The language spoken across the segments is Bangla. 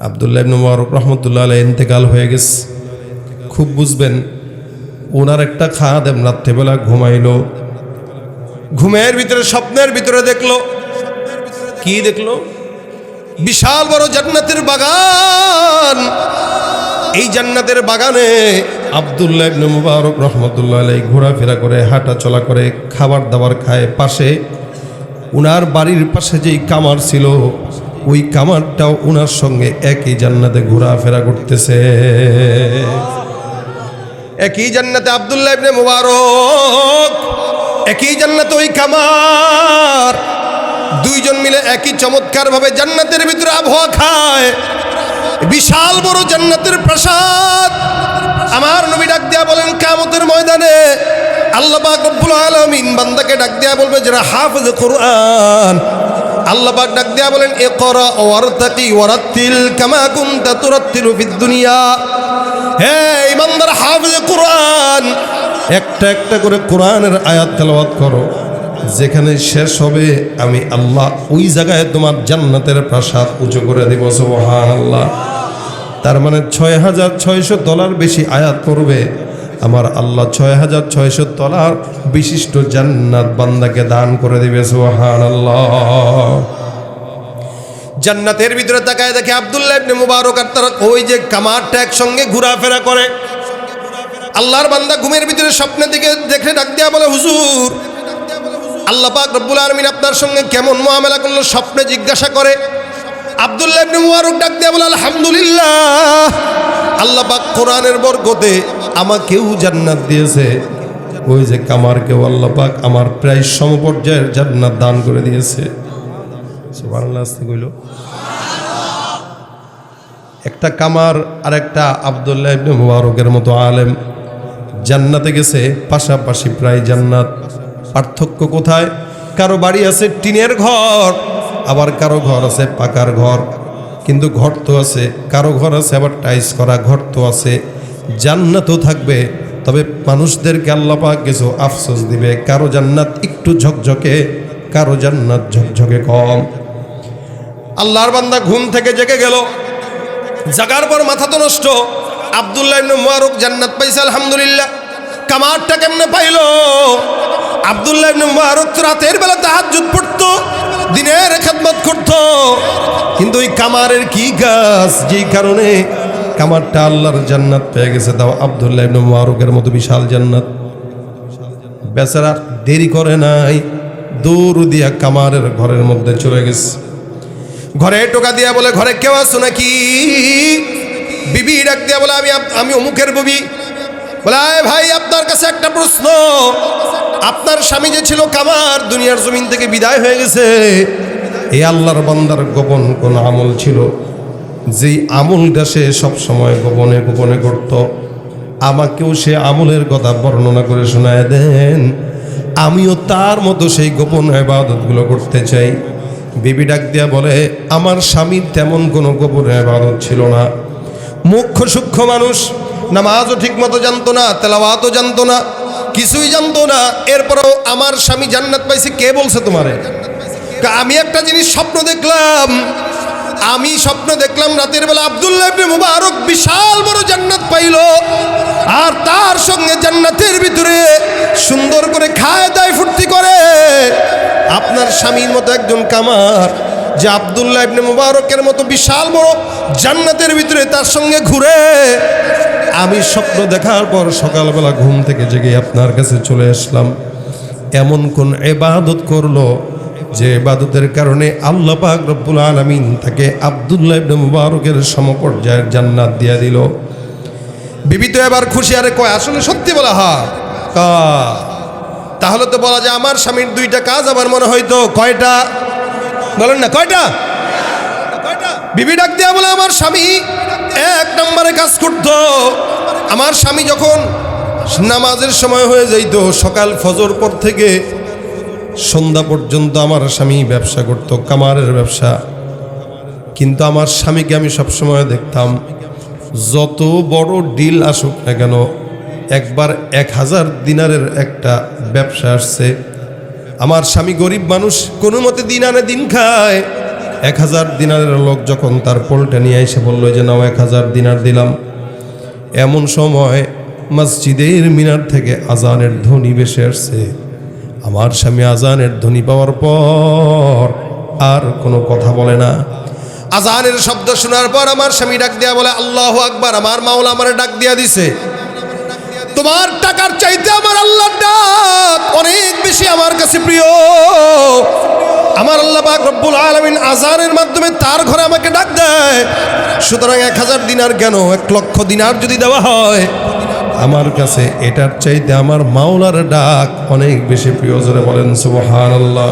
আবদুল্লাহ মুবারক রহমতুল্লাহ আলাই ইন্তেকাল হয়ে গেছে। খুব বুঝবেন, ওনার একটা খাদেম রাত্রেবেলা ঘুমাইলো। ঘুমের ভিতরে, স্বপ্নের ভিতরে দেখল। কি দেখল? বিশাল বড় জান্নাতের বাগান। এই জান্নাতের বাগানে আবদুল্লাহ মুবারক রহমতুল্লাহ আলাই ঘোরাফেরা করে হাঁটা চলা করে, খাবার দাবার খায়। পাশে উনার বাড়ির পাশে যেই কামার ছিল ওই কামারটাও উনার সঙ্গে একই জান্নাতে ঘোরাফেরা করতেছে। একই জান্নাতে আবদুল্লাহ ইবনে মুবারক, একই জান্নাতে ওই কামার। দুইজন মিলে একই চমৎকার ভাবে জান্নাতের ভিতরে আবহাওয়া খায়। বিশাল বড় জান্নাতের প্রাসাদ। আমার নবী ডাক দিয়া বলেন কামতের ময়দানে আল্লাহ রব্বুল আলামিন বান্দাকে ডাক দিয়া বলবে, যারা হাফেজ কোরআন আল্লাহ পাক ডাক দিয়া বলেন এ ইকরা ওয়ারতাকি ওয়ারাত্তিল কামা কুনতা তুরাত্তিলু ফিদ দুনিয়া। হে ইমানদার হাফেজ কোরআন, একটা একটা করে কোরআনের আয়াত তেলাওয়াত করো। যেখানে শেষ হবে, আমি আল্লাহ ওই জায়গায় তোমার জান্নাতের প্রাসাদ উঁচু করে দিব সুবহান আল্লাহ তার মানে ছয় হাজার ছয়শো ডলার বেশি আয়াত পড়বে। আমার আল্লাহ ছয় হাজার ছয়শো তলার বিশিষ্ট জান্নাত বান্দাকে দান করে দিবে আল্লাহ জান্নাতের ভিতরে তাকায় দেখে আবদুল্লাহ মুবারক আর তার ওই যে কামারটা একসঙ্গে ঘোরাফেরা করে। আল্লাহর বান্দা ঘুমের ভিতরে স্বপ্নের দিকে দেখে ডাক দিয়া বলে, হুজুর, আল্লাহ পাক রব্বুল আলমিন আপনার সঙ্গে কেমন মোয়ামেলা করল স্বপ্নে জিজ্ঞাসা করে। আব্দুল্লাহ ইবনে মুবারক ডাক দিয়া বলে, আলহামদুলিল্লাহ। আল্লাহ পাক কোরআনের বরকতে আমাকেও জান্নাত দিয়েছে। ওই যে কামারকেও আল্লাহ পাক আমার প্রায় সমপর্যায়ের জান্নাত দান করে দিয়েছে। একটা কামার আর একটা আবদুল্লাহ ইবনে মুবারকের মতো আলেম জান্নাতে গেছে, পাশাপাশি প্রায় জান্নাত। পার্থক্য কোথায়? কারও বাড়ি আছে টিনের ঘর, আবার কারও ঘর আছে পাকার ঘর। কিন্তু ঘর তো আছে, কারও ঘর আছে আবার টাইস করা ঘর তো আছে। জান্নাতও থাকবে, তবে মানুষদেরকে আল্লাপাক কিছু আফসোস দিবে। কারও জান্নাত একটু ঝকঝকে, কারও জান্নাত ঝকঝকে কম। আল্লাহর বান্দা ঘুম থেকে জেগে গেল। জাগার পর মাথা তো নষ্ট। আবদুল্লাহ ইবনে জান্নাত পাইছে, আলহামদুলিল্লাহ। কামারটা কেমনে পাইলো? আবদুল্লাহ ইবনে মুবারক রাতের বেলা তাহাজ্জুদ পড়তো, দিনের খেদমত করত। কিন্তু ওই কামারের কি গাছ? যেই কারণে কামারটা আল্লাহর জান্নাত পেয়ে গেছে। তাও আবদুল্লাহ ইবনে মুবারকের মতো বিশাল জান্নাত। বেচারা দেরি করে নাই দৌড় দিয়া কামারের ঘরের মধ্যে চলে গেছে। ঘরে টোকা দিয়া বলে, ঘরে কেউ আছো নাকি? বিবি ডাক দিয়া বলে, আমি আমি অমুকের বিবি। বলে ভাই, আপনার কাছে একটা প্রশ্ন। আপনার স্বামী যে ছিল কামার দুনিয়ার জমিন থেকে বিদায় হয়ে গেছে। এই আল্লাহর বান্দার গোপন কোন আমল ছিল? যেই আমলটা সে সবসময় গোপনে গোপনে করত, আমাকেও সে আমলের কথা বর্ণনা করে শোনায় দেন। আমিও তার মতো সেই গোপন আবাদতগুলো করতে চাই। বিবি ডাক দিয়া বলে, আমার স্বামীর তেমন কোনো গোপন আবাদত ছিল না। মুখ্য সূক্ষ্ম মানুষ, নামাজও ঠিক মতো জানতো না, তেলাওয়াতও জানতো না, কিছুই জানতো না। এরপরেও আমার স্বামী জান্নাত পাইছে, কে বলছে তোমারে? আমি একটা জিনিস স্বপ্ন দেখলাম আমি স্বপ্ন দেখলাম রাতের বেলা আব্দুল্লাহ মুবারক বিশাল বড় জান্নাত পাইল। আর তার সঙ্গে জান্নাতের ভিতরে সুন্দর করে খায় দায় ফুর্তি করে। আপনার স্বামীর মতো একজন কামার, যে আব্দুল্লাহ ইবনে মুবারকের মতো বিশাল বড় জান্নাতের ভিতরে তার সঙ্গে ঘুরে। আমি স্বপ্ন দেখার পর সকালবেলা ঘুম থেকে জেগে আপনার কাছে চলে আসলাম। এমন কোন এবাদত করল যে এবাদতের কারণে আল্লাহ পাক রব্বুল আলামিন তাকে আব্দুল্লাহ ইবনে মুবারকের সমপর্যায়ের জান্নাত দিয়ে দিল। বিবি তো এবার খুশি, আরে কয়, আসলে সত্যি বলা হয়? তাহলে তো বলা যায় আমার স্বামীর দুইটা কাজ আমার মনে হয়তো কয়টা? বলেন না, কয়টা? বিবি ডাক দিয়া বলে, আমার স্বামী এক নম্বরে কাজ করত। আমার স্বামী যখন নামাজের সময় হয়ে যাইতো, সকাল ফজর পর থেকে সন্ধ্যা পর্যন্ত আমার স্বামী ব্যবসা করত, কামারের ব্যবসা। কিন্তু আমার স্বামীকে আমি সবসময় দেখতাম, যত বড় ডিল আসুক না কেন, একবার এক হাজার দিনারের একটা ব্যবসা আসছে। আমার স্বামী গরিব মানুষ, কোনো মতে দিন আনে দিন খায়। এক হাজার দিনারের লোক যখন তার পোলটা নিয়ে এসে বলল যে, নাও এক হাজার দিনার দিলাম। এমন সময় মসজিদের মিনার থেকে আজানের ধ্বনি বেশি আসছে। আমার স্বামী আজানের ধ্বনি পাওয়ার পর আর কোনো কথা বলে না। আজানের শব্দ শোনার পর আমার স্বামী ডাক দিয়া বলে, আল্লাহ আকবার। আমার মাওলা আমার ডাক দিয়া দিছে। তোমার টাকার চাইতে আমার আল্লাহর ডাক অনেক বেশি আমার কাছে প্রিয়। আমার আল্লাহ পাক রব্বুল আলমিন আজানের মাধ্যমে তার ঘরে আমাকে ডাক দেয়। সুতরাং এক হাজার দিনার কেন এক লক্ষ দিনার যদি দেওয়া হয় আমার কাছে এটার চাইতে আমার মাওলার ডাক অনেক বেশি প্রিয়, জোরে বলেন সুবহান আল্লাহ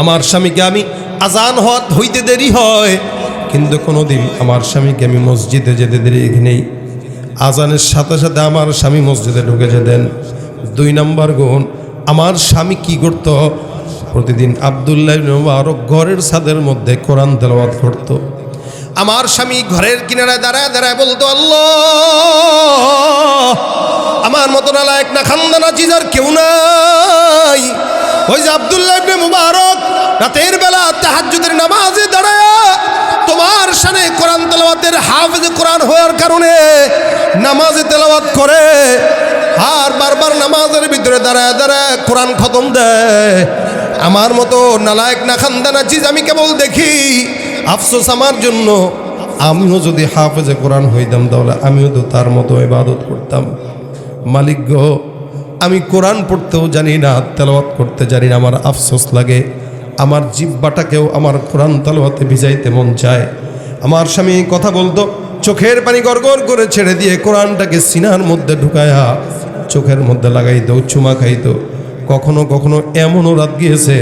আমার স্বামীকে আমি আজান হওয়াত হইতে দেরি হয়, কিন্তু কোনোদিন আমার স্বামীকে আমি মসজিদে যেতে দেরি নেই। আজানের সাথে সাথে আমার স্বামী মসজিদে ঢুকে যেতেন। দুই নম্বর গুণ, আমার স্বামী কি করত? প্রতিদিন আবদুল্লাহ আরও ঘরের ছাদের মধ্যে কোরআন তেলাওয়াত করত। আমার স্বামী ঘরের কিনারায় দাঁড়ায় দাঁড়ায় বলতো, আল্লাহ, আমার মতো নালায়ক না খান্দানা চিজার কেউ নাই। ওই যে আবদুল্লাহ ইবনে মুবারক রাতের বেলা তাহাজ্জুদের নামাজে দাঁড়ায় তোমার সামনে কোরআন তেলাওয়াতের হাফেজ কোরআন হওয়ার কারণে নামাজে তেলাওয়াত করে আর বারবার নামাজের ভিতরে দাঁড়ায় দাঁড়ায় কোরআন খতম দেয়। আমার মতো নালায়ক না খান্দানা চিজ আমি কেবল দেখি আফসোস আমার জন্য। আমিও যদি হাফেজে কোরআন হইতাম তাহলে আমিও তো তার মতো ইবাদত করতাম। মালিক গো, আমি কোরআন পড়তেও জানি না, তেলাওয়াত করতে জানি না, আমার আফসোস লাগে। আমার জিব্বাটাকেও আমার কোরআন তেলাওয়াতে ভিজাইতে মন চায়। আমার স্বামী কথা বলতো, চোখের পানি গড়গড় করে ছেড়ে দিয়ে কোরআনটাকে সিনার মধ্যে ঢুকায়া চোখের মধ্যে লাগাইতো, চুমা খাইতো। কখনো কখনো এমনও রাত গিয়েছে,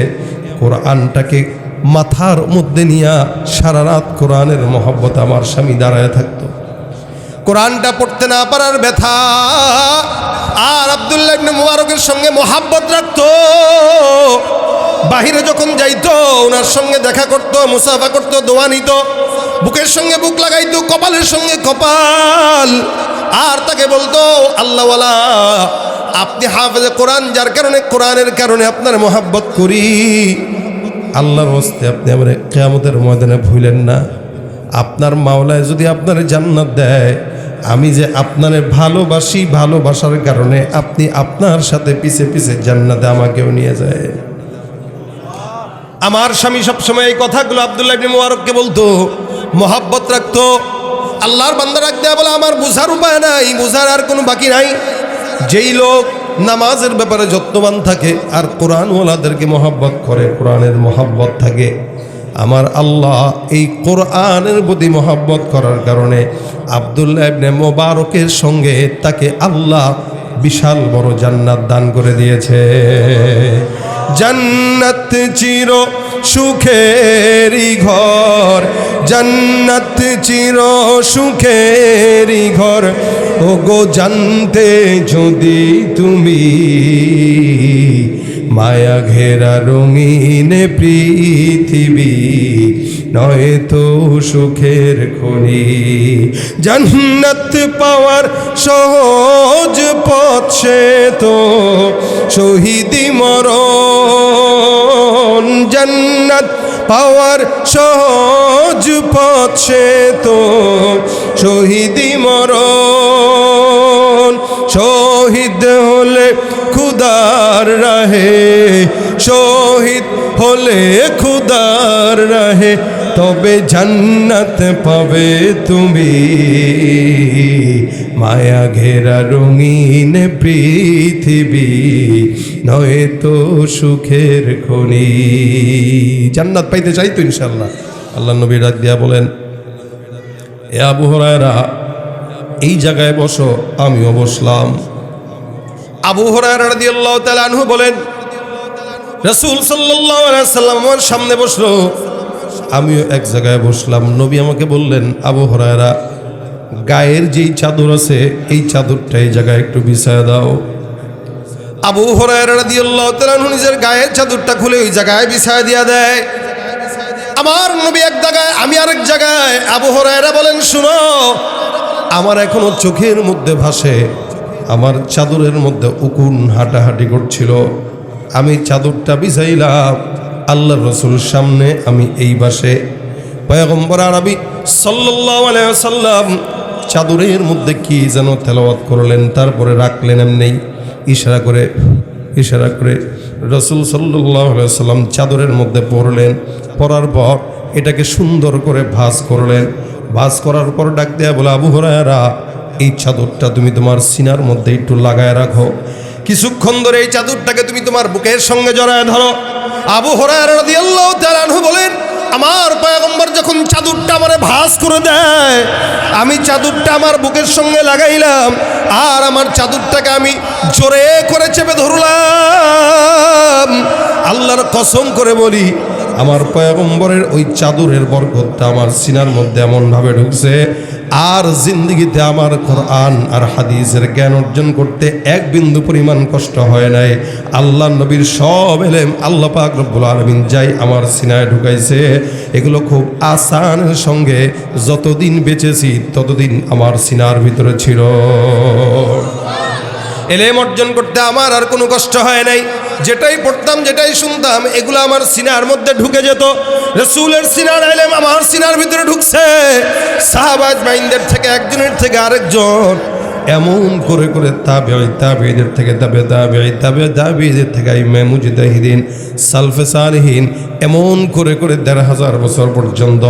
কোরআনটাকে মাথার মধ্যে নিয়া সারা রাত কোরআনের মহব্বত আমার স্বামী দাঁড়ায় থাকত। কোরআনটা পড়তে না পারার ব্যথা আর আবদুল্লাহ ইবনে মুবারকের সঙ্গে মোহাব্বত রাখত। বাহিরে যখন যাইতো, ওনার সঙ্গে দেখা করতো, মুসাফা করতো, দোয়া নিত। বুকের সঙ্গে বুক লাগাইতো, কপালের সঙ্গে কপাল। আর তাকে বলতো, আল্লাহওয়ালা, আপনি হাফেজে কোরআন, যার কারণে, কোরআনের কারণে আপনার মোহাব্বত করি। আল্লাহর হস্তে আপনি আমার কেয়ামতের ময়দানে ভুলেন না। আপনার মাওলায় যদি আপনার জান্নাত দেয়, আমি যে আপনারে ভালোবাসি ভালোবাসার কারণে আপনি আপনার সাথে পিছে পিছে জান্নাতে আমাকেও নিয়ে যায়। আমার স্বামী সবসময় এই কথাগুলো আবদুল্লাহ ইবনে মুবারককে বলতো, মহাব্বত রাখতো। আল্লাহর বান্দা রাখতে বলে, আমার বুঝার উপায় নাই, বুঝার আর কোনো বাকি নাই। যেই লোক নামাজের ব্যাপারে যত্নবান থাকে আর কোরআনওয়ালাদেরকে মহাব্বত করে, কোরআনের মহাব্বত থাকে। আমার আল্লাহ এই কোরআনের প্রতি মহাব্বত করার কারণে আবদুল্লাহ ইবনে মোবারকের সঙ্গে তাকে আল্লাহ বিশাল বড় জান্নাত দান করে দিয়েছে। জান্নাত চির সুখেরই ঘর, জন্নত চির সুখেরি ঘর। ও গো জানতে যদি তুমি মায়া ঘেরা রঙিন পৃথিবী নয় তো সুখের খনি। জান্নাত পাওয়ার সহজ পথ তো শহীদি মরণ। জান্নাত পাওয়ার সহজ পথ তো শহীদি মরণ। শহীদ হলে খুদার রাহে, শহীদ হলে খুদার রাহে, তবে জান্নাত পাবে তুমি। মায়া ঘেরা রঙিন পৃথিবী, নয় তো সুখের খনি। জান্নাত পাইতে চাই তো ইনশাল্লাহ আল্লাহ নবী ডাক দিয়া বলেন, এ আবু হরায়রা, এই জায়গায় বসো, আমিও বসলাম। আবু হরায়রা রাদিয়াল্লাহু তাআলা বলেন, রাসূল সাল্লাম আমার সামনে বসল। আমিও এক জায়গায় বসলাম। নবী আমাকে বললেন, আবু হরায়রা, গায়ের যেই চাদর আছে, এই চাদরটা এই জায়গায় একটু বিছায় দাও। আবু হরায়রা রাদিয়াল্লাহু তাআলা নিজের গায়ের চাদরটা খুলে ওই জায়গায় বিছায় দিয়া দেয়। আমার নবী এক জায়গায়, আমি আরেক জায়গায়, আবু হরায়রা বলেন, শুনো, আমার এখনও চোখের মধ্যে ভাসে। আমার চাদরের মধ্যে উকুন হাঁটাহাঁটি করছিল। আমি চাদরটা বিছাইলাম আল্লাহ রসুল সামনে আমি এই বাসে পয়গম্বর আরবি সাল্লাম চাদরের মধ্যে কি যেন তেলাওয়াত করলেন, তারপরে রাখলেন এমনি। ইশারা করে ইশারা করে রসুল সাল্লাহ সাল্লাম চাদরের মধ্যে পড়লেন। পড়ার পর এটাকে সুন্দর করে ভাঁজ করলেন। ভাঁজ করার পর ডাক দেয়া বলে, আবু হরায়রা এই চাদরটা তুমি তোমার সিনার মধ্যে একটু লাগায় রাখো। কিছুক্ষণ ধরে এই চাদরটাকে তুমি তোমার বুকের সঙ্গে জড়ায় ধরো। আবু আনহু বলেন, আমার পয়গম্বর যখন চাদরটা আমারে ভাঁজ করে দেয়, আমি চাদরটা আমার বুকের সঙ্গে লাগাইলাম আর আমার চাদরটাকে আমি জোরে করে চেপে ধরলাম। আল্লাহর কসম করে বলি আমার পয়গম্বরের ওই চাদরের বরকতটা আমার সিনার মধ্যে এমনভাবে ঢুকছে, আর জিন্দগিতে আমার কোরআন আর হাদিসের জ্ঞান অর্জন করতে এক বিন্দু পরিমাণ কষ্ট হয় নাই। আল্লাহ নবীর সব এলেম আল্লাহ পাক রব্বুল আলমিন যাই আমার সিনায় ঢুকাইছে। এগুলো খুব আসানের সঙ্গে যতদিন বেঁচেছি ততদিন আমার সিনার ভিতরে ছিল। এলেম অর্জন করতে আমার আর কোনো কষ্ট হয় নাই। যেটাই পড়তাম, যেটাই শুনতাম, এগুলো আমার সিনার মধ্যে ঢুকে যেত। রসুলের সিনার এলেম আমার সিনার ভিতরে ঢুকছে। শাহবাজ মাইন্দের থেকে একজনের থেকে আরেকজন। এমন করে করে তাবে তাবেদের থেকে তাবে তাবে তাবে তাবেদের থেকে ইমে মুজিদাহিদিন সালফে সালহীন, এমন করে করে দেড় হাজার বছর পর্যন্ত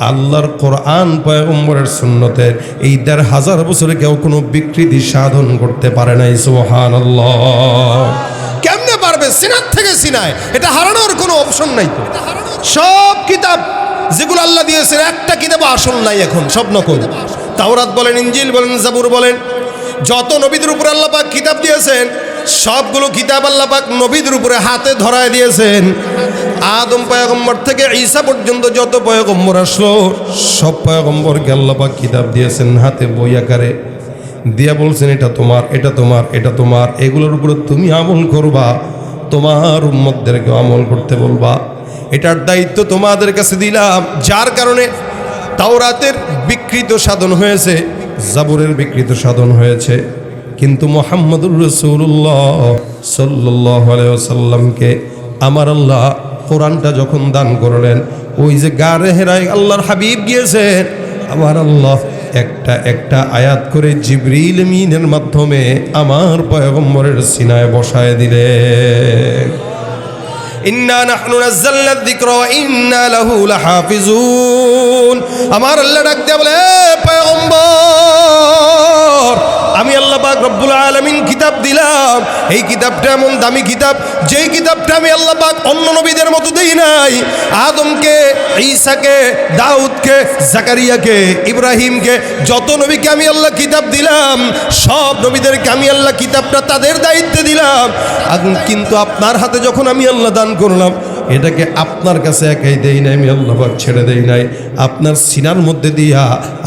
আল্লাহর কোরআন পয়গম্বরের সুন্নতের এই দেড় হাজার বছরে কেউ কোনো বিকৃতি সাধন করতে পারে নাই সোহান কেমনে পারবে সিনার থেকে সিনায়। এটা হারানোর কোনো অপশন নাই তো। সব কিতাব যেগুলো আল্লাহ দিয়েছেন, একটা কিতাব আসল নাই এখন, সব নকল। তাওরাত বলেন ইঞ্জিল বলেন, জাবুর বলেন, যত নবীদের উপরে আল্লাহ পাক কিতাব দিয়েছেন, সবগুলো কিতাব আল্লাহ পাক নবীদের উপরে হাতে ধরায় দিয়েছেন। আদম পয়গম্বর থেকে ঈসা পর্যন্ত যত পয়গম্বর আসলো, সব পয়গম্বরকে আল্লাহ পাক কিতাব দিয়েছেন হাতে বই আকারে। দিয়া বলছেন, এটা তোমার এটা তোমার এটা তোমার, এগুলোর উপরে তুমি আমল করবা। তোমার উম্মতদেরকে আমল করতে বলবা। এটার দায়িত্ব তোমাদের কাছে দিলাম। যার কারণে তাওরাতের বিকৃত সাধন হয়েছে, জাবুরের বিকৃত সাধন হয়েছে। কিন্তু মোহাম্মদুর রসুল্লাহ সাল্লাহ সাল্লামকে আমার আল্লাহ কোরআনটা যখন দান করলেন, ওই যে গা হেরায় আল্লাহর হাবিব গিয়েছেন, আমার আল্লাহ একটা একটা আয়াত করে জিবরিল মিনের মাধ্যমে আমার পয়গম্বরের সিনায় বসায় দিলে। আমার আল্লাহ ডাক দিয়ে বলে, "এ পয়গম্বর আমি আল্লাহ পাক রব্বুল আলামিন কিতাব দিলাম। এই কিতাবটা এমন দামি কিতাব, যেই কিতাবটা আমি আল্লাহ পাক অন্য নবীদের মতো দেই নাই। আদমকে, ঈসাকে, দাউদকে, জাকারিয়াকে, ইব্রাহিমকে, যত নবীকে আমি আল্লাহ কিতাব দিলাম, সব নবীদেরকে আমি আল্লাহ কিতাবটা তাদের দায়িত্বে দিলাম। কিন্তু আপনার হাতে যখন আমি আল্লাহ দান করলাম এটাকে আপনার কাছে একাই দেই নাই, আমি আল্লাহ পাক ছেড়ে দেই নাই। আপনার সিনার মধ্যে দিয়া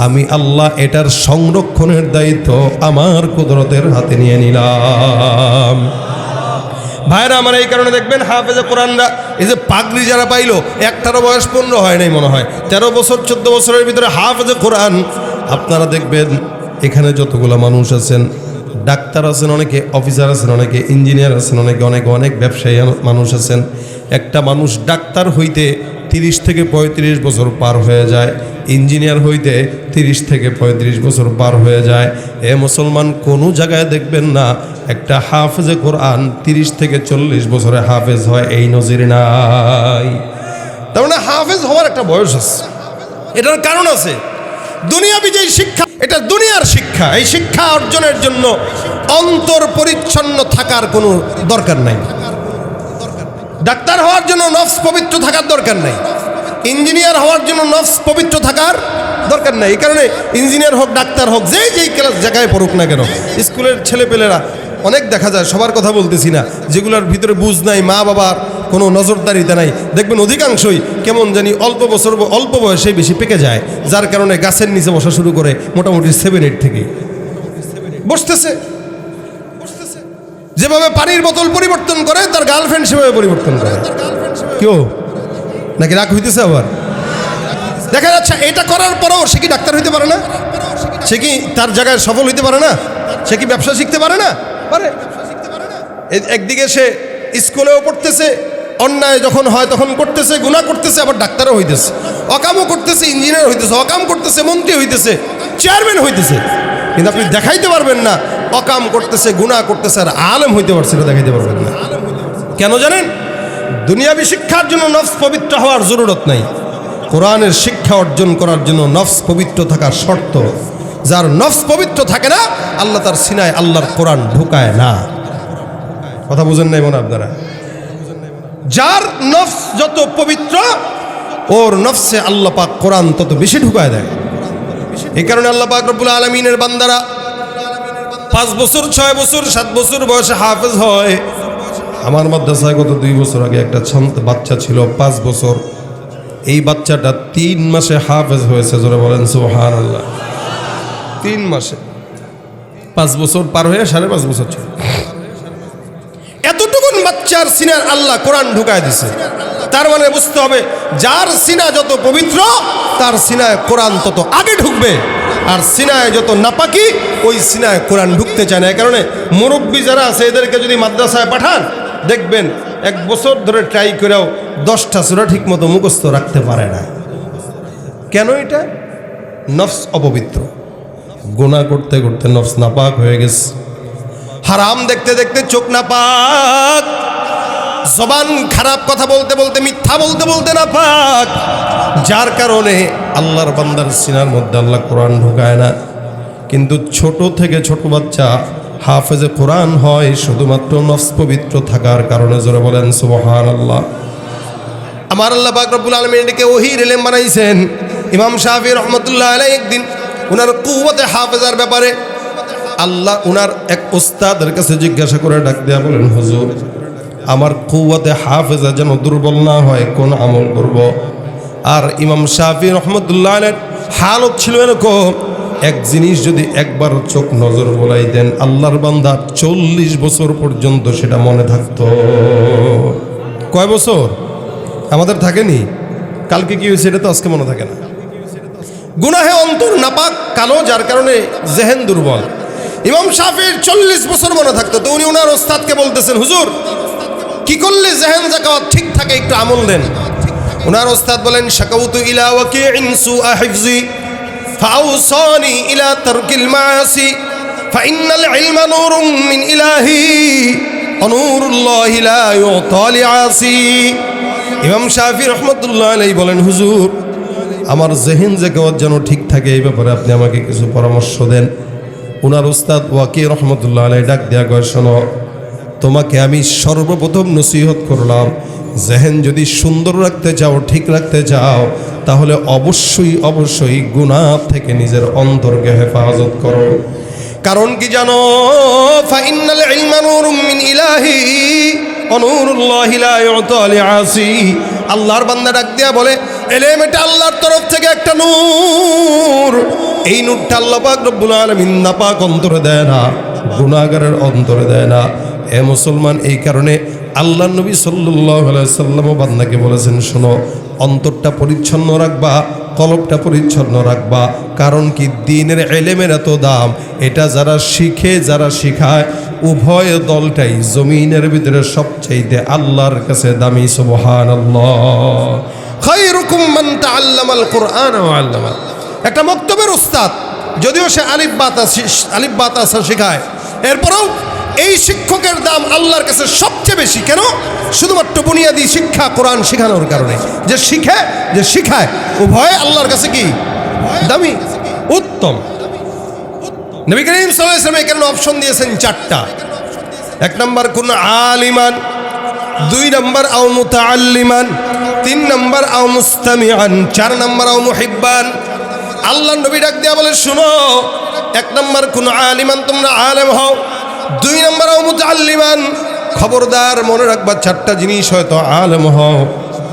আমি আল্লাহ এটার সংরক্ষণের দায়িত্ব আমার কুদরতের হাতে নিয়ে নিলাম। ভাইরা, আমার এই কারণে দেখবেন হাফেজে কোরআনরা, এই যে পাগড়ি যারা পাইলো, একটারও বয়স পনেরো হয় নাই মনে হয়, তেরো বছর, চোদ্দ বছরের ভিতরে হাফেজে কোরআন, আপনারা দেখবেন এখানে যতগুলো মানুষ আছেন ডাক্তার আছেন অনেকে, অফিসার আছেন অনেকে, ইঞ্জিনিয়ার আছেন অনেকে, অনেক অনেক ব্যবসায়ী মানুষ আছেন। একটা মানুষ ডাক্তার হইতে তিরিশ থেকে পঁয়ত্রিশ বছর পার হয়ে যায়, ইঞ্জিনিয়ার হইতে তিরিশ থেকে পঁয়ত্রিশ বছর পার হয়ে যায়। এ মুসলমান কোনো জায়গায় দেখবেন না, একটা হাফেজে কোরআন তিরিশ থেকে চল্লিশ বছরে হাফেজ হয়, এই নজির নাই। তার মানে হাফেজ হওয়ার একটা বয়স আছে। এটার কারণ আছে, দুনিয়াবি যে শিক্ষা, এটা দুনিয়ার শিক্ষা, এই শিক্ষা অর্জনের জন্য অন্তর পরিচ্ছন্ন থাকার কোনো দরকার নাই। ডাক্তার হওয়ার জন্য নফস পবিত্র থাকার দরকার নাই। ইঞ্জিনিয়ার হওয়ার জন্য নফস পবিত্র থাকার দরকার নাই। এই কারণে ইঞ্জিনিয়ার হোক, ডাক্তার হোক, যেই যেই ক্লাস জায়গায় পড়ুক না কেন, স্কুলের ছেলেপেলেরা, অনেক দেখা যায়, সবার কথা বলতেছি না, যেগুলোর ভিতরে বুঝ নাই, মা বাবার কোনো নজরদারিতে নাই দেখবেন অধিকাংশই কেমন জানি অল্প বছর অল্প বয়সেই বেশি পেকে যায়, যার কারণে গাছের নিচে বসা শুরু করে মোটামুটি সেভেন এইট থেকে। বসতেছে। যেভাবে পানির বোতল পরিবর্তন করে, তার গার্লফ্রেন্ড সেভাবে পরিবর্তন করে। কেউ নাকি রাগ হইতেছে আবার? দেখা যাচ্ছে, এটা করার পরেও সে কি ডাক্তার হইতে পারে না? সে কি তার জায়গায় সফল হইতে পারে না? সে কি ব্যবসা শিখতে পারে না? পারে একদিকে সে স্কুলেও পড়তেছে, অন্যায় যখন হয় তখন করতেছে গুণা করতেছে, আবার ডাক্তারও হইতেছে। অকামও করতেছে ইঞ্জিনিয়ার হইতেছে, অকাম করতেছে, মন্ত্রী হইতেছে চেয়ারম্যান হইতেছে। কিন্তু আপনি দেখাইতে পারবেন না অকাম করতেছে গুণা করতেছে, আর আলেম হইতে পারছে এটা দেখাইতে পারবেন না। কেন জানেন? দুনিয়াবি শিক্ষার জন্য নফস পবিত্র হওয়ার জরুরত নাই। কোরআনের শিক্ষা অর্জন করার জন্য নফস পবিত্র থাকার শর্ত। যার নফস পবিত্র থাকে না, আল্লাহ তার সিনায় আল্লাহর কোরআন ঢুকায় না। কথা বুঝেন নাই মনে আপনারা? যার নফস যত পবিত্র, ওর নফসে আল্লাহ পাক কোরআন তত বেশি ঢুকায় দেয়। এই কারণে আল্লাহ পাক রব্বুল আলমিনের বান্দারা পাঁচ বছর, ছয় বছর, সাত বছর বয়সে হাফেজ হয়। আমার মাদ্রাসায় গত দুই বছর আগে একটা বাচ্চা ছিল, পাঁচ বছর। এই বাচ্চাটা তিন মাসে হাফেজ হয়েছে, জোরে বলেন সোহান আল্লাহ তিন মাসে। পাঁচ বছর পার হয়ে সাড়ে পাঁচ বছর ছিল। এতটুকুন বাচ্চার সিনার আল্লাহ কোরআন ঢুকায় দিছে। তার মানে বুঝতে হবে, যার সিনা যত পবিত্র, তার সিনায় কোরআন তত আগে ঢুকবে। আর সিনায় যত নাপাকি, ওই সিনায় কোরআন ঢুকতে চায় না। এই কারণে মুরব্বী যারা আছে, এদেরকে যদি মাদ্রাসায় পাঠান, দেখবেন এক বছর ধরে ট্রাই করেও দশটা সুরা ঠিক মতো মুখস্থ রাখতে পারে না। কেন এটা? নফস অপবিত্র। গোনা করতে করতে নফস নাপাক হয়ে গেছে। হারাম দেখতে দেখতে চোখ না পাক জবান খারাপ কথা বলতে বলতে মিথ্যা বলতে বলতে না পাক যার কারণে আল্লাহর বান্দার সিনার মধ্যে আল্লাহ কোরআন ঢুকায় না। কিন্তু ছোট থেকে ছোট বাচ্চা হাফেজে কোরআন হয়, শুধুমাত্র নফস পবিত্র থাকার কারণে জোরে বলেন সুবহান আল্লাহ আমার আল্লাহ পাক রব্বুল আলমিন এটাকে ওহির এলেম বানাইছেন। ইমাম শাহি রহমতুল্লাহ আলাই একদিন উনার কুয়াতে হাফেজার ব্যাপারে আল্লাহ উনার এক ওস্তাদের কাছে জিজ্ঞাসা করে ডাক দেয়া বলেন, হুজুর, আমার কুয়াতে হাফেজা যেন দুর্বল না হয়, কোন আমল করব? আর ইমাম শাহি রহমতুল্লাহ আলের হালত ছিল এরকম, এক জিনিস যদি একবার চোখ নজর বলাই দেন, আল্লাহর বান্দা চল্লিশ বছর পর্যন্ত সেটা মনে থাকত। কয় বছর? আমাদের থাকেনি? কালকে কি হয়েছে এটা তো আজকে মনে থাকে না। গুনাহে অন্তর নাপাক কালো, যার কারণে জেহেন দুর্বল। ইমাম শাফির চল্লিশ বছর মনে থাকতো, তো উনি ওনার ওস্তাদকে বলতেছেন, হুজুর, কি করলে জেহেন জাকাওয়াত ঠিক থাকে, একটু আমল দেন। ওনার ওস্তাদ বলেন, শাকাউতু ইলা ওয়াকিইন সু হিফজি ফাউসানি ইলা তারকিল মাআসি, ফাইন্নাল ইলমা নূরুম মিন ইলাহি, অনুরুল্লাহি লা ইউতালি আসি ইমাম শাফি রাহমাতুল্লাহ আলাই বলেন, হুজুর, আমার জেহেন জেকেওয়াত যেন ঠিক থাকে, এই ব্যাপারে আপনি আমাকে কিছু পরামর্শ দেন। ওনার উস্তাদ ওয়াকি রহমতুল্লাহ আলাই ডাক দেয়া গয় শোনো, তোমাকে আমি সর্বপ্রথম নসিহত করলাম জেহেন যদি সুন্দর রাখতে চাও, ঠিক রাখতে চাও, তাহলে অবশ্যই অবশ্যই গুনাহ থেকে নিজের অন্তরকে হেফাজত করো। কারণ কি জানো? ফাইনাল ইলমা নূরুম মিন ইলাহি আল্লাহর বান্দা ডাক দিয়া বলে, এলেম এটা আল্লাহর তরফ থেকে একটা নূর। এই নূরটা আল্লাহ পাক রব্বুল অন্তরে দেয় না, গুনাহগারের অন্তরে দেয় না। এ মুসলমান, এই কারণে আল্লাহ নবী সাল্লাম বান্দাকে বলেছেন, শোনো, অন্তরটা পরিচ্ছন্ন রাখবা, কলবটা পরিচ্ছন্ন রাখবা। কারণ কি, দিনের এলেমের এত দাম, এটা যারা শিখে, যারা শিখায়, উভয় দলটাই জমিনের ভিতরে সবচাইতে আল্লাহর কাছে দামি সুবহান একটা মক্তবের উস্তাদ, যদিও সে আলিফ বাতা আলিফ বাতাসা শিখায়, এরপরেও এই শিক্ষকের দাম আল্লাহর কাছে সবচেয়ে বেশি। কেন? শুধুমাত্র বুনিয়াদি শিক্ষা কোরআন শেখানোর কারণে। যে শিখে, যে শিখায়, উভয় আল্লাহর কাছে কি? দামি। উত্তম। নবী করিম আলাইহি এখানে অপশন দিয়েছেন চারটা? এক নম্বর, কোন আলিমান। দুই নম্বর, আও মুতাআল্লিমান। তিন নম্বর, আও চার নম্বর, আও মুহিব্বান। আল্লাহ নবী ডাক দিয়া বলে, শুনো, এক নম্বর, কোন আলিমান, তোমরা আলেম হও। দুই নম্বর আও মুতাআল্লিমান। খবরদার মনে রাখবা, চারটা জিনিস হয়তো আলেম হও,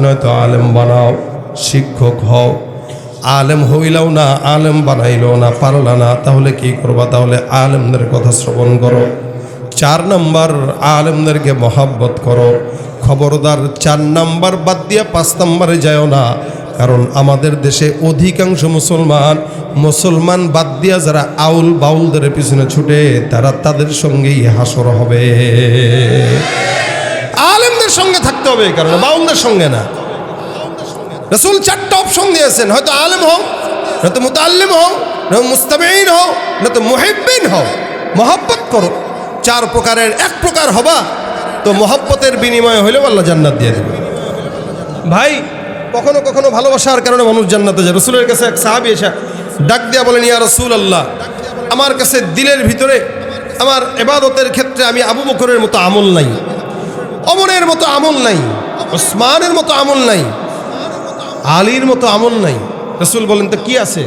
নয়তো আলেম বানাও, শিক্ষক হও। আলেম হইলাও না, আলেম বানাইলেও না, পারলা না, তাহলে কি করবা? তাহলে আলেমদের কথা শ্রবণ করো। চার নাম্বার, আলেমদেরকে মহাব্বত করো। খবরদার চার নাম্বার বাদ দিয়ে পাঁচ নাম্বারে যাও না। কারণ আমাদের দেশে অধিকাংশ মুসলমান মুসলমান বাদ দিয়া যারা আউল বাউলদের পিছনে ছুটে, তারা তাদের সঙ্গেই হাসর হবে। আলেমদের সঙ্গে থাকতে হবে, কারণে বাউলদের সঙ্গে না। রসুল চারটা অপশন দিয়েছেন, হয়তো আলেম হও, নয়তো মুতাল্লিম হও নয় মুস্তাবেইন হও, নয়তো মুহিব্বিন হও। মহব্বত করো, চার প্রকারের, এক প্রকার হবা, তো মহব্বতের বিনিময় হইলেও আল্লাহ জান্নাত দিয়ে দেবে। ভাই কখনো কখনো ভালোবাসার কারণে মানুষ জান্নাতে যায়। রসুলের কাছে এক সাহাবি এসে ডাক দিয়া বলেন, ইয়া রসুল আল্লাহ আমার কাছে দিলের ভিতরে আমার এবাদতের ক্ষেত্রে আমি আবু বকরের মতো আমল নাই, অমরের মতো আমল নাই, ওসমানের মতো আমল নাই, আলীর মতো আমল নাই। রসুল বলেন, তো কি আছে?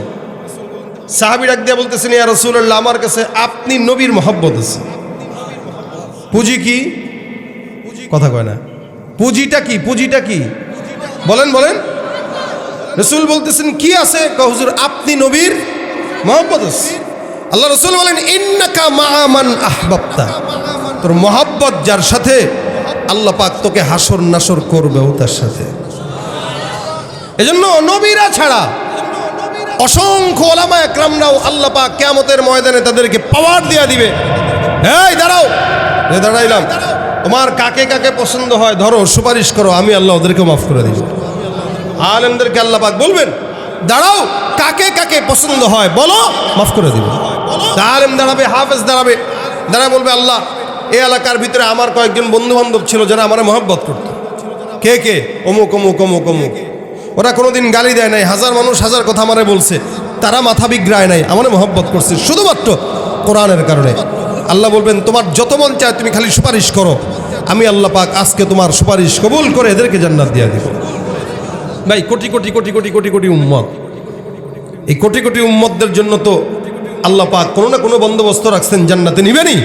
সাহাবি ডাক দিয়া বলতেছেন, ইয়া রসুল্লাহ আমার কাছে আপনি নবীর মহব্বত আছে। পুঁজি কি? কথা কয় না। পুঁজিটা কি? পুঁজিটা কি? বলেন বলেন। রসুল বলতেছেন, কি আছে? হুজুর, আপনি নবীর আছে। আল্লাহ রসুল বলেন, ইন্নাকা মাআমান আহবাবতা। তোর মহাব্বত যার সাথে, আল্লাহ পাক তোকে হাসর নাসর করবেও তার সাথে। এজন্য নবীরা ছাড়া অসংখ্য ওলামা একরামরাও আল্লাহ পাক কেয়ামতের ময়দানে তাদেরকে পাওয়ার দিয়া দিবে। এই, দাঁড়াও। দাঁড়াইলাম। তোমার কাকে কাকে পছন্দ হয়, ধরো, সুপারিশ করো, আমি আল্লাহ ওদেরকে মাফ করে দিব। আলেমদেরকে আল্লাহ পাক বলবেন, দাঁড়াও, কাকে কাকে পছন্দ হয়, বলো, মাফ করে দিব। আলেম দাঁড়াবে, হাফেজ দাঁড়াবে দাঁড়া বলবে, আল্লাহ এই এলাকার ভিতরে আমার কয়েকজন বন্ধু বান্ধব ছিল যারা আমার মহব্বত করতো। কে কে? অমুক অমুক অমুক অমুক। ওরা কোনোদিন গালি দেয় নাই, হাজার মানুষ হাজার কথা আমারে বলছে, তারা মাথা বিগ্রায় নাই, আমার মহব্বত করছে, শুধুমাত্র কোরআনের কারণে। আল্লাহ বলবেন, তোমার যত মন চায় তুমি খালি সুপারিশ করো। আমি আল্লাহ পাক আজকে তোমার সুপারিশ কবুল করে এদেরকে জান্নাত দিয়ে দিব। ভাই কোটি কোটি কোটি কোটি কোটি কোটি উম্মত। এই কোটি কোটি উম্মতদের জন্য তো আল্লাহ পাক কোনো না কোনো বন্দোবস্ত রাখছেন জান্নাতে নিবেনি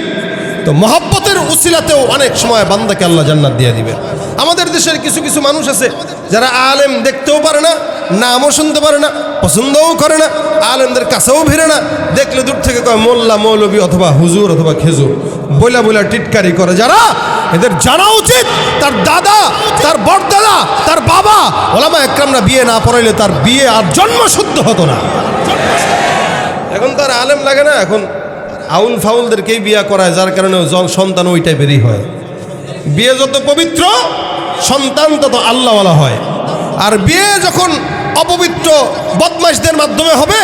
তো মহাব্বতের উসিলাতেও অনেক সময় বান্দাকে আল্লাহ জান্নাত দিয়ে দিবে। আমাদের দেশের কিছু কিছু মানুষ আছে যারা আলেম দেখতেও পারে না নামও শুনতে পারে না পছন্দও করে না আলেমদের কাছেও ভিড়ে না। দেখলে দূর থেকে কয় মোল্লা মৌলবী অথবা হুজুর অথবা খেজুর বইলা বইলা টিটকারি করে। যারা এদের জানা উচিত। তার দাদা, তার বড়দাদা, তার বাবা, ওলামা একরামরা বিয়ে না পড়াইলে তার বিয়ে আর জন্ম শুদ্ধ হতো না। এখন তার আলেম লাগে না, এখন আউল ফাউলদেরকেই বিয়ে করায়, যার কারণে সন্তান ওইটাই টাইপেরই হয়। বিয়ে যত পবিত্র, সন্তান তত আল্লাহওয়ালা হয়। আর বিয়ে যখন অপবিত্র বদমাইশদের মাধ্যমে হবে,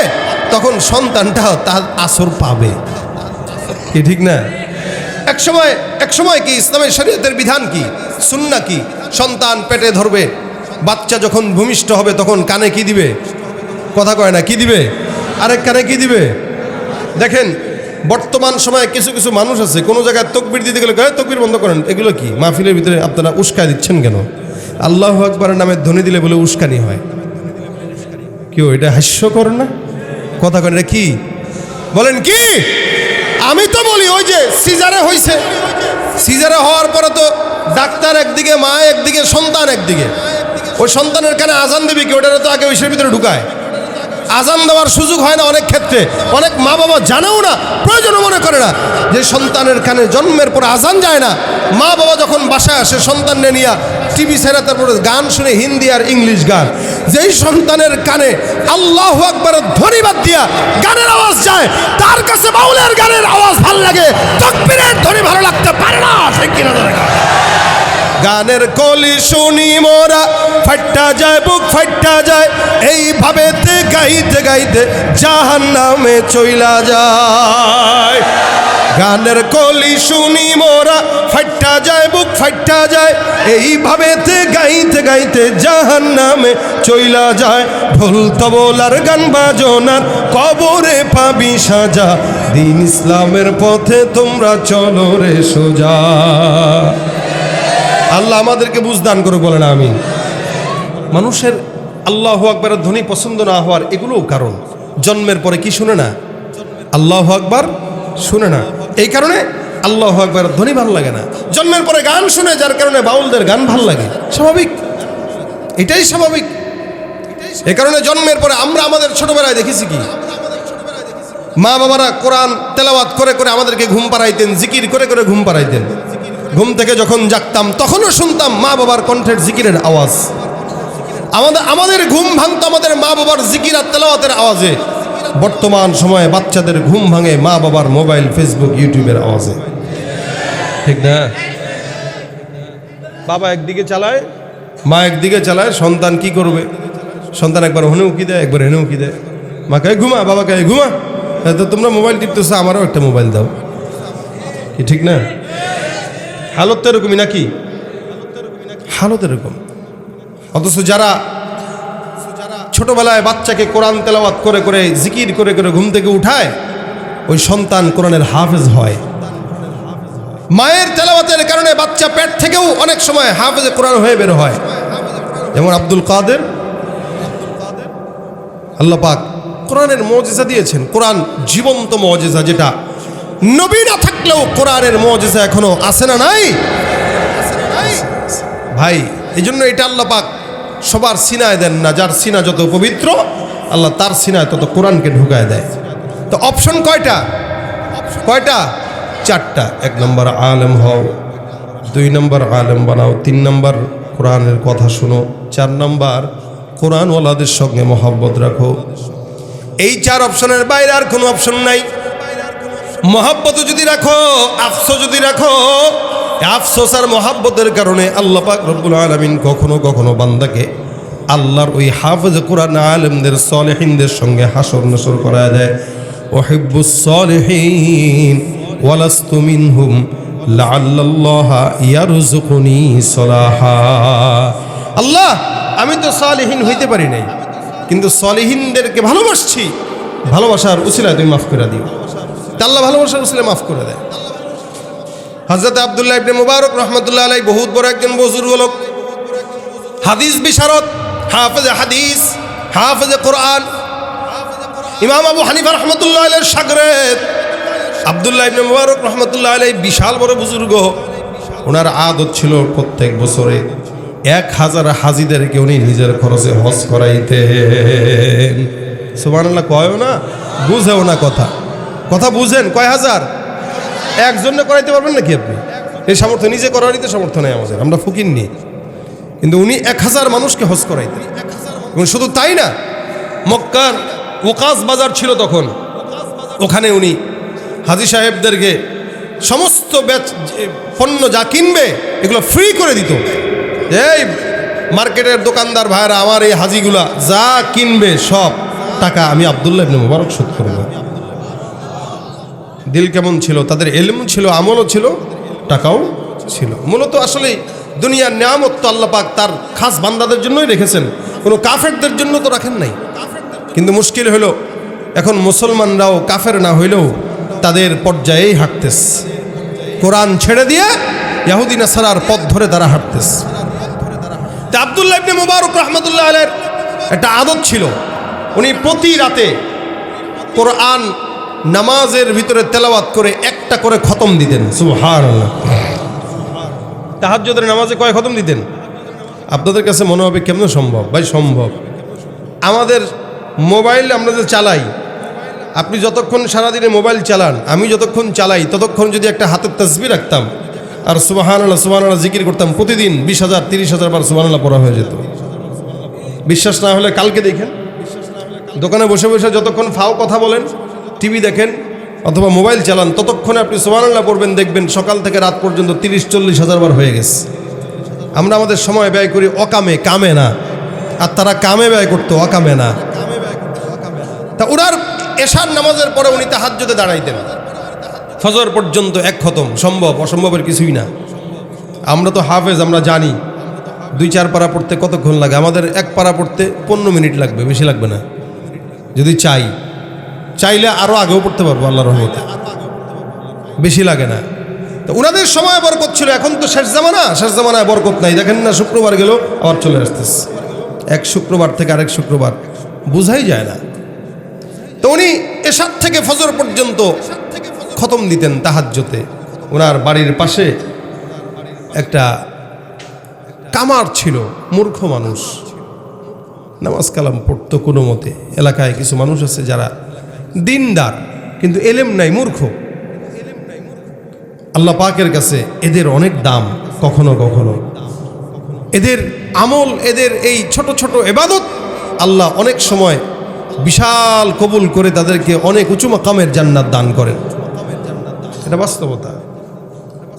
তখন সন্তানটা তার আসর পাবে। কি ঠিক না? এক সময় এক সময় কি ইসলামের শরীয়তের বিধান কি? সুন্না কি? সন্তান পেটে ধরবে, বাচ্চা যখন ভূমিষ্ঠ হবে তখন কানে কি দিবে? কথা কয় না, কি দিবে? আরেক কানে কি দিবে? দেখেন, বর্তমান সময়ে কিছু কিছু মানুষ আছে, কোনো জায়গায় তকবির দিতে গেলে কয়, তকবির বন্ধ করেন, এগুলো কি? মাহফিলের ভিতরে আপনারা উস্কায় দিচ্ছেন কেন? আল্লাহ আকবরের নামে ধ্বনি দিলে বলে উস্কানি হয়। কেউ এটা হাস্য হাস্যকর না? কথা কন এটা কি? বলেন কি? আমি তো বলি, ওই যে সিজারে হয়েছে সিজারে হওয়ার পরে তো ডাক্তার একদিকে, মা একদিকে, সন্তান একদিকে। ওই সন্তানের কেন আজান দেবে কি? ওটারে তো আগে ওইসের ভিতরে ঢুকায়। আজান দেওয়ার সুযোগ হয় না অনেক ক্ষেত্রে। অনেক মা বাবা জানেও না, প্রয়োজনও মনে করে না যে সন্তানের কানে জন্মের পর আজান যায় না। মা বাবা যখন বাসায় আসে সন্তানকে নিয়ে টিভি ছেড়ে তারপরে গান শুনে হিন্দি আর ইংলিশ গান। যেই সন্তানের কানে আল্লাহ একবারের ধ্বনি বাদ দিয়া গানের আওয়াজ যায়, তার কাছে বাউলের গানের আওয়াজ ভালো লাগে। ধ্বনি ভালো লাগতে পারে না, ঠিক কিনা গানের কলি শুনি মোরা ফাট্টা যায়, বুক ফাট্টা যায়। এইভাবে তে গাইতে গাইতে জাহান নামে চইলা যায়। গানের কলি শুনি মোরা ফাট্টা যায়, বুক ফাট্টা যায়। এইভাবে তে গাইতে গাইতে জাহান নামে চইলা যায়। ঢোল তবলার গান বাজনার কবরে পাবি সাজা। দিন ইসলামের পথে তোমরা চলো রে সোজা। আল্লাহ আমাদেরকে বুঝদান করে বলেন আমি মানুষের আল্লাহ আকবরের ধ্বনি পছন্দ না হওয়ার এগুলোও কারণ। জন্মের পরে কি শুনে না? আল্লাহ আকবার শুনে না। এই কারণে আল্লাহ আকবরের ধ্বনি ভালো লাগে না। জন্মের পরে গান শুনে, যার কারণে বাউলদের গান ভালো লাগে। স্বাভাবিক। এটাই স্বাভাবিক। এ কারণে জন্মের পরে আমরা আমাদের ছোটবেলায় দেখেছি কি? মা বাবারা কোরআন তেলাওয়াত করে করে আমাদেরকে ঘুম পাড়াইতেন, জিকির করে করে ঘুম পাড়াইতেন। ঘুম থেকে যখন জাগতাম তখনও শুনতাম মা বাবার কণ্ঠের জিকিরের আওয়াজ। আমাদের আমাদের ঘুম ভাঙতো আমাদের মা বাবার জিকির আর তেলাওয়াতের আওয়াজে। বর্তমান সময়ে বাচ্চাদের ঘুম ভাঙে মা বাবার মোবাইল ফেসবুক ইউটিউবের আওয়াজে। ঠিক না? বাবা একদিকে চালায়। মা একদিকে চালায় সন্তান কি করবে? সন্তান একবার হনে উকি দেয় একবার হেনে উকি দেয়? মা কে ঘুমা বাবা কে ঘুমা? তো তোমরা মোবাইল টিপতেছো আমারও একটা মোবাইল দাও। কি ঠিক না? হালত তো এরকমই নাকি? হালত এরকম। অথচ যারা ছোটবেলায় বাচ্চাকে কোরআন তেলাওয়াত করে করে জিকির করে করে ঘুম থেকে উঠায় ওই সন্তান কোরআনের হাফেজ হয়। মায়ের তেলাওয়াতের কারণে বাচ্চা পেট থেকেও অনেক সময় হাফেজে কোরআন হয়ে বের হয়। যেমন আব্দুল কাদের আল্লাহ পাক কোরআনের মজেজা দিয়েছেন। কোরআন জীবন্ত মজেজা যেটা নবী না থাকলেও কোরআনের মজেজা এখনও আছে না নাই? ভাই এই জন্য এটা আল্লাহ পাক সবার সিনায় দেন না, যার সিনা যত পবিত্র, আল্লাহ তার সিনায় তত কোরআনকে ঢুকায় দেয়। তো অপশন কয়টা? কয়টা? চারটা। এক নম্বর আলেম হও, দুই নম্বর আলেম বানাও, তিন নম্বর কোরআনের কথা শোনো, চার নম্বর কোরআনওয়ালাদের সঙ্গে মহব্বত রাখো। এই চার অপশনের বাইরে আর কোনো অপশন নাই। মহাব্বত যদি রাখো আফসো যদি রাখো আফসোস আর মহাব্বতের কারণে আল্লাহ পাক রব্বুল আলমিন কখনো কখনো বান্দাকে আল্লাহর ওই হাফেজ কোরআন আলেমদের, সলেহিনদের সঙ্গে হাসর নসর করা যায় ওহিব্বুস সলেহীন, ওয়ালাস্তু মিনহুম, লাআল্লাল্লাহ ইয়ারযুকুনি সলাহা। আল্লাহ, আমি তো সলেহীন হইতে পারি নাই, কিন্তু সলেহীনদেরকে ভালোবাসছি। ভালোবাসার উসিলায় তুমি মাফ করে দিও। আল্লাহ ভালোবাসার উসিলে মাফ করে দেয়। হজরত আবদুল্লাহ ইবনে মুবারক রহমতুল্লাহ আলাই বহুত বড় একজন বুজুর্গ লোক। হাদিস বিশারদ, হাফেজে হাদিস, হাফেজে কোরআন। ইমাম আবু হানিফা রহমতুল্লাহ আলের সাগরেদ আবদুল্লাহ ইবনে মুবারক রহমতুল্লাহ আলাই বিশাল বড় বুজুর্গ। ওনার আদত ছিল প্রত্যেক বছরে এক হাজার হাজিদেরকে উনি নিজের খরচে হজ করাইতেন। সুবহানাল্লাহ, কয়ও না? বুঝেও না কথা। কথা বুঝেন, কয় হাজার? একজনে করাইতে পারবেন নাকি আপনি? এই সামর্থ্য, নিজে করারই তো সামর্থ্য নেই আমাদের, আমরা ফকির নি। কিন্তু উনি এক হাজার মানুষকে হজ করাইতেন। এবং শুধু তাই না, মক্কার ওকাজ বাজার ছিল তখন। ওখানে উনি হাজি সাহেবদেরকে সমস্ত যে পণ্য যা কিনবে, এগুলো ফ্রি করে দিত। এই মার্কেটের দোকানদার ভাইরা আমার এই হাজিগুলা যা কিনবে সব টাকা আমি আবদুল্লাহ ইবনে মুবারক শোধ করব দিল কেমন ছিল, তাদের এলম ছিল, আমলও ছিল, টাকাও ছিল। মূলত আসলে দুনিয়ার নিয়ামত তো আল্লাহ পাক তার খাস বান্দাদের জন্যই রেখেছেন, কোনো কাফেরদের জন্য তো রাখেন নাই। কিন্তু মুশকিল হলো, এখন মুসলমানরাও কাফের না হইলেও তাদের পর্যায়েই হাঁটতেস। কোরআন ছেড়ে দিয়ে ইয়াহুদি নাসারার পথ ধরে তারা হাঁটতেস। তা আবদুল্লাহ ইবনে মুবারক রহমতুল্লাহ আলের একটা আদত ছিল, উনি প্রতি রাতে কোরআন নামাজের ভিতরে তেলাওয়াত করে একটা করে খতম দিতেন। সুবহানাল্লাহ। তাহাজ্জুদের নামাজে কয় খতম দিতেন? আপনাদের কাছে মনে হবে কেমন সম্ভব? ভাই, সম্ভব। আমাদের মোবাইল আমরা যে চালাই, আপনি যতক্ষণ সারাদিনে মোবাইল চালান, আমি যতক্ষণ চালাই, ততক্ষণ যদি একটা হাতের তসবি রাখতাম, আর সুবাহান আল্লাহ সুবাহান আল্লাহ জিকির করতাম, প্রতিদিন বিশ হাজার, তিরিশ হাজার বার সুবাহান আল্লাহ পড়া হয়ে যেত। বিশ্বাস না হলে কালকে দেখেন। দোকানে বসে বসে যতক্ষণ ফাও কথা বলেন টিভি দেখেন অথবা মোবাইল চালান, ততক্ষণে আপনি সুবহানাল্লাহ পড়বেন, দেখবেন সকাল থেকে রাত পর্যন্ত তিরিশ, চল্লিশ হাজার বার হয়ে গেছে। আমরা আমাদের সময় ব্যয় করি অকামে, কামে না। আর তারা কামে ব্যয় করতো, অকামে না। তা ওনার এশার নামাজের পরে উনি তাহাজ্জুদে দাঁড়াইতেন। ফজর পর্যন্ত এক খতম, সম্ভব, অসম্ভবের কিছুই না। আমরা তো হাফেজ, আমরা জানি। দুই, চার পারা পড়তে কতক্ষণ লাগে? আমাদের এক পারা পড়তে পনেরো মিনিট লাগবে, বেশি লাগবে না। যদি চাই। চাইলে আরও আগেও পড়তে পারব আল্লাহ রহমতে। বেশি লাগে না। তো ওনাদের সময় বরকত ছিল, এখন তো শেষ জামানা, শেষ জামানায় বরকত নাই। দেখেন না, শুক্রবার গেল, আবার চলে আসতেছে। এক শুক্রবার থেকে আরেক শুক্রবার, বোঝাই যায় না। তো উনি এসার থেকে ফজর পর্যন্ত খতম দিতেন তাহাজ্যতে ওনার বাড়ির পাশে একটা কামার ছিল, মূর্খ মানুষ। নামাজ কালাম পড়তো কোনো মতে। এলাকায় কিছু মানুষ আছে যারা দিনদার, কিন্তু এলেম নাই, মূর্খ। আল্লাহ পাকের কাছে এদের অনেক দাম, কখনো কখনো। এদের আমল, এদের এই ছোট ছোট এবাদত আল্লাহ অনেক সময় বিশাল কবুল করে তাদেরকে অনেক উঁচু মাকামের জান্নাত দান করেন। এটা বাস্তবতা।